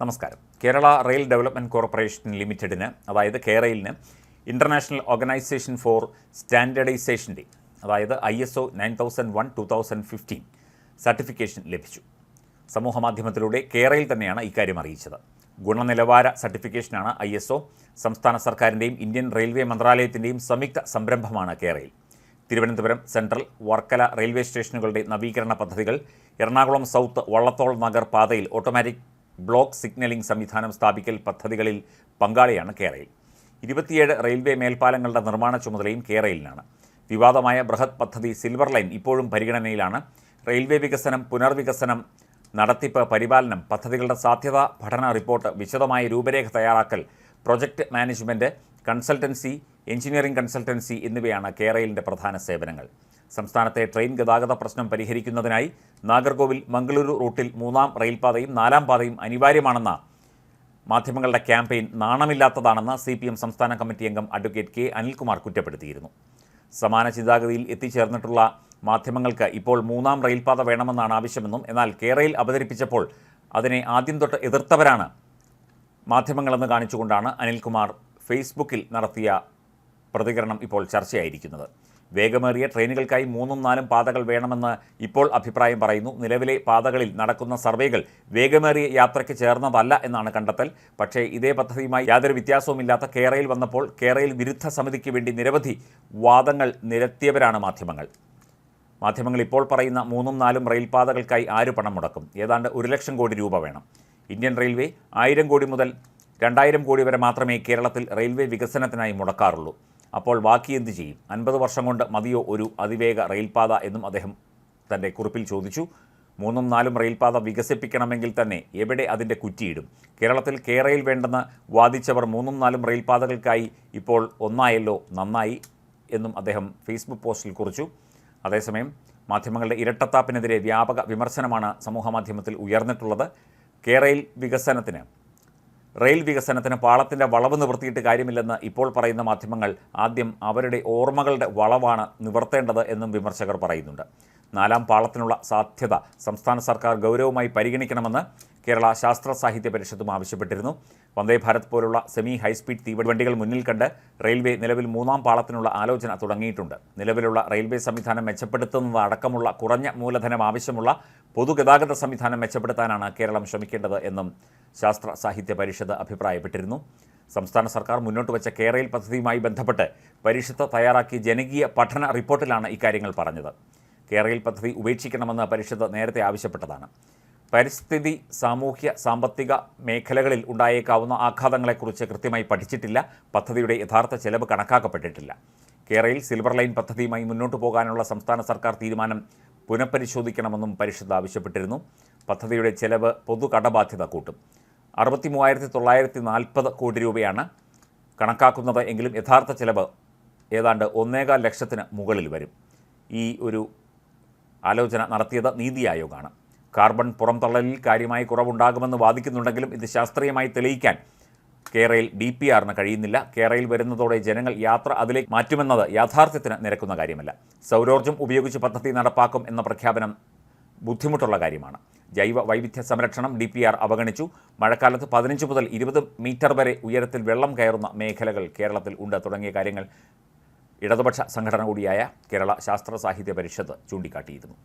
നമസ്കാരം. Kerala rail development corporation ലിമിറ്റഡിന് അതായത് കേരയിലിന് ഇന്റർനാഷണൽ ഓർഗനൈസേഷൻ ഫോർ സ്റ്റാൻഡേർഡൈസേഷന്റെ അതായത് I S O nine thousand one two thousand fifteen certification ലഭിച്ചു. സമൂഹമാധ്യമത്തിലൂടെ കേരയിൽ തന്നെയാണ് ഇക്കാര്യം അറിയിച്ചത്. ഗുണനിലവാര സർട്ടിഫിക്കേഷനാണ് ഐ എസ് ഒ. സംസ്ഥാന സർക്കാരിന്റെയും ഇന്ത്യൻ റെയിൽവേ മന്ത്രാലയത്തിന്റെയും സംയുക്ത സംരംഭമാണ് കേരയിൽ. തിരുവനന്തപുരം സെൻട്രൽ വർക്കല റെയിൽവേ സ്റ്റേഷനുകളുടെ നവീകരണ പദ്ധതികൾ എറണാകുളം സൗത്ത് വള്ളത്തോൾ നഗർ പാതയിൽ ഓട്ടോമാറ്റിക് ബ്ലോക്ക് സിഗ്നലിംഗ് സംവിധാനം സ്ഥാപിക്കൽ പദ്ധതികളിൽ പങ്കാളിയാണ് കേരയിൽ. ഇരുപത്തിയേഴ് റെയിൽവേ മേൽപ്പാലങ്ങളുടെ നിർമ്മാണ ചുമതലയും കേരളയിലാണ് വിവാദമായ ബൃഹത് പദ്ധതി സിൽവർ ലൈൻ ഇപ്പോഴും പരിഗണനയിലാണ്. റെയിൽവേ വികസനം പുനർവികസനം നടത്തിപ്പ് പരിപാലനം പദ്ധതികളുടെ സാധ്യത പഠന റിപ്പോർട്ട് വിശദമായ രൂപരേഖ തയ്യാറാക്കൽ project management consultancy engineering consultancy എന്നിവയാണ് കേരളിന്റെ പ്രധാന സേവനങ്ങൾ. സംസ്ഥാനത്തെ ട്രെയിൻ ഗതാഗത പ്രശ്നം പരിഹരിക്കുന്നതിനായി നാഗർകോവിൽ മംഗളൂരു റൂട്ടിൽ മൂന്നാം റെയിൽപാതയും നാലാം പാതയും അനിവാര്യമാണെന്ന മാധ്യമങ്ങളുടെ ക്യാമ്പയിൻ നാണമില്ലാത്തതാണെന്ന് സി പി എം സംസ്ഥാന കമ്മിറ്റി അംഗം അഡ്വക്കേറ്റ് കെ അനിൽകുമാർ കുറ്റപ്പെടുത്തിയിരുന്നു. സമാന ചിന്താഗതിയിൽ എത്തിച്ചേർന്നിട്ടുള്ള മാധ്യമങ്ങൾക്ക് ഇപ്പോൾ മൂന്നാം റെയിൽപാത വേണമെന്നാണ് ആവശ്യമെന്നും എന്നാൽ കേരയിൽ അവതരിപ്പിച്ചപ്പോൾ അതിനെ ആദ്യം തൊട്ട് എതിർത്തവരാണ്. മാധ്യമങ്ങളെന്ന് കാണിച്ചുകൊണ്ടാണ് അനിൽകുമാർ ഫേസ്ബുക്കിൽ നടത്തിയ പ്രതികരണം ഇപ്പോൾ ചർച്ചയായിരിക്കുന്നത്. വേഗമേറിയ ട്രെയിനുകൾക്കായി മൂന്നും നാലും പാതകൾ വേണമെന്ന് ഇപ്പോൾ അഭിപ്രായം പറയുന്നു. നിലവിലെ പാതകളിൽ നടക്കുന്ന സർവേകൾ വേഗമേറിയ യാത്രയ്ക്ക് ചേർന്നതല്ല എന്നാണ് കണ്ടെത്തൽ. പക്ഷേ ഇതേ പദ്ധതിയുമായി യാതൊരു വ്യത്യാസവുമില്ലാത്ത കേരയിൽ വന്നപ്പോൾ കേരയിൽ വിരുദ്ധ സമിതിക്ക് വേണ്ടി നിരവധി വാദങ്ങൾ നിരത്തിയവരാണ് മാധ്യമങ്ങൾ. മാധ്യമങ്ങൾ ഇപ്പോൾ പറയുന്ന മൂന്നും നാലും റെയിൽപാതകൾക്കായി ആര് പണം മുടക്കും? ഏതാണ്ട് ഒരു ലക്ഷം കോടി രൂപ വേണം. ഇന്ത്യൻ റെയിൽവേ ആയിരം കോടി മുതൽ രണ്ടായിരം കോടി വരെ മാത്രമേ കേരളത്തിൽ റെയിൽവേ വികസനത്തിനായി മുടക്കാറുള്ളൂ. അപ്പോൾ ബാക്കി എന്ത് ചെയ്യും? അൻപത് വർഷം കൊണ്ട് മതിയോ ഒരു അതിവേഗ റെയിൽപാത എന്നും അദ്ദേഹം തന്റെ കുറിപ്പിൽ ചോദിച്ചു. മൂന്നും നാലും റെയിൽപാത വികസിപ്പിക്കണമെങ്കിൽ തന്നെ എവിടെ അതിന്റെ കുറ്റിയിടും? കേരളത്തിൽ കേരയിൽ വേണ്ടെന്ന് വാദിച്ചവർ മൂന്നും നാലും റെയിൽപാതകൾക്കായി ഇപ്പോൾ ഒന്നായല്ലോ നന്നായി എന്നും അദ്ദേഹം ഫേസ്ബുക്ക് പോസ്റ്റിൽ കുറിച്ചു. അതേസമയം മാധ്യമങ്ങളുടെ ഇരട്ടത്താപ്പിനെതിരെ വ്യാപക വിമർശനമാണ് സമൂഹമാധ്യമത്തിൽ ഉയർന്നിട്ടുള്ളത്. കേരയിൽ വികസനത്തിന് റെയിൽ വികസനത്തിന് പാളത്തിന്റെ വളവ് നിവർത്തിയിട്ട് കാര്യമില്ലെന്ന് ഇപ്പോൾ പറയുന്ന മാധ്യമങ്ങൾ ആദ്യം അവരുടെ ഓർമ്മകളുടെ വളവാണ് നിവർത്തേണ്ടത് എന്നും വിമർശകർ പറയുന്നുണ്ട്. നാലാം പാളത്തിനുള്ള സാധ്യത സംസ്ഥാന സർക്കാർ ഗൗരവമായി പരിഗണിക്കണമെന്ന് കേരള ശാസ്ത്ര സാഹിത്യ പരിഷത്തും ആവശ്യപ്പെട്ടിരുന്നു. വന്ദേ ഭാരത് പോലുള്ള സെമി ഹൈസ്പീഡ് തീവണ്ടികൾ മുന്നിൽ കണ്ട് റെയിൽവേ നിലവിൽ മൂന്നാം പാളത്തിനുള്ള ആലോചന തുടങ്ങിയിട്ടുണ്ട്. നിലവിലുള്ള റെയിൽവേ സംവിധാനം മെച്ചപ്പെടുത്തുന്നത് അടക്കമുള്ള കുറഞ്ഞ മൂലധനം ആവശ്യമുള്ള പൊതുഗതാഗത സംവിധാനം മെച്ചപ്പെടുത്താനാണ് കേരളം ശ്രമിക്കേണ്ടത് എന്നും ശാസ്ത്ര സാഹിത്യ പരിഷത്ത് അഭിപ്രായപ്പെട്ടിരുന്നു. സംസ്ഥാന സർക്കാർ മുന്നോട്ട് വെച്ച കേരയിൽ പദ്ധതിയുമായി ബന്ധപ്പെട്ട് പരിഷത്ത് തയ്യാറാക്കിയ ജനകീയ പഠന റിപ്പോർട്ടിലാണ് ഇക്കാര്യങ്ങൾ പറഞ്ഞത്. കേരയിൽ പദ്ധതി ഉപേക്ഷിക്കണമെന്ന് പരിഷത്ത് നേരത്തെ ആവശ്യപ്പെട്ടതാണ്. പരിസ്ഥിതി സാമൂഹ്യ സാമ്പത്തിക മേഖലകളിൽ ഉണ്ടായേക്കാവുന്ന ആഘാതങ്ങളെക്കുറിച്ച് കൃത്യമായി പഠിച്ചിട്ടില്ല. പദ്ധതിയുടെ യഥാർത്ഥ ചെലവ് കണക്കാക്കപ്പെട്ടിട്ടില്ല. കേരളയിൽ സിൽവർ ലൈൻ പദ്ധതിയുമായി മുന്നോട്ട് പോകാനുള്ള സംസ്ഥാന സർക്കാർ തീരുമാനം പുനഃപരിശോധിക്കണമെന്നും പരിഷത്ത് ആവശ്യപ്പെട്ടിരുന്നു. പദ്ധതിയുടെ ചെലവ് പൊതു കടബാധ്യത കൂട്ടും. അറുപത്തി മൂവായിരത്തി തൊള്ളായിരത്തി നാൽപ്പത് കോടി രൂപയാണ് കണക്കാക്കുന്നത് എങ്കിലും യഥാർത്ഥ ചെലവ് ഏതാണ്ട് ഒന്നേകാൽ ലക്ഷത്തിന് മുകളിൽ വരും. ഈ ഒരു ആലോചന നടത്തിയത് നീതി ആയോഗാണ് കാർബൺ പുറംതള്ളലിൽ കാര്യമായി കുറവുണ്ടാകുമെന്ന് വാദിക്കുന്നുണ്ടെങ്കിലും ഇത് ശാസ്ത്രീയമായി തെളിയിക്കാൻ കേരയിൽ ഡി പി ആറിന് കഴിയുന്നില്ല. കേരയിൽ വരുന്നതോടെ ജനങ്ങൾ യാത്ര അതിലേക്ക് മാറ്റുമെന്നത് യാഥാർത്ഥ്യത്തിന് നിരക്കുന്ന കാര്യമല്ല. സൗരോർജം ഉപയോഗിച്ച് പദ്ധതി നടപ്പാക്കും എന്ന പ്രഖ്യാപനം ബുദ്ധിമുട്ടുള്ള കാര്യമാണ്. ജൈവ വൈവിധ്യ സംരക്ഷണം ഡി പി ആർ അവഗണിച്ചു. മഴക്കാലത്ത് പതിനഞ്ച് മുതൽ ഇരുപത് മീറ്റർ വരെ ഉയരത്തിൽ വെള്ളം കയറുന്ന മേഖലകൾ കേരളത്തിൽ ഉണ്ട്. തുടങ്ങിയ കാര്യങ്ങൾ ഇടതുപക്ഷ സംഘടന കൂടിയായ കേരള ശാസ്ത്ര സാഹിത്യ പരിഷത്ത് ചൂണ്ടിക്കാട്ടിയിരുന്നു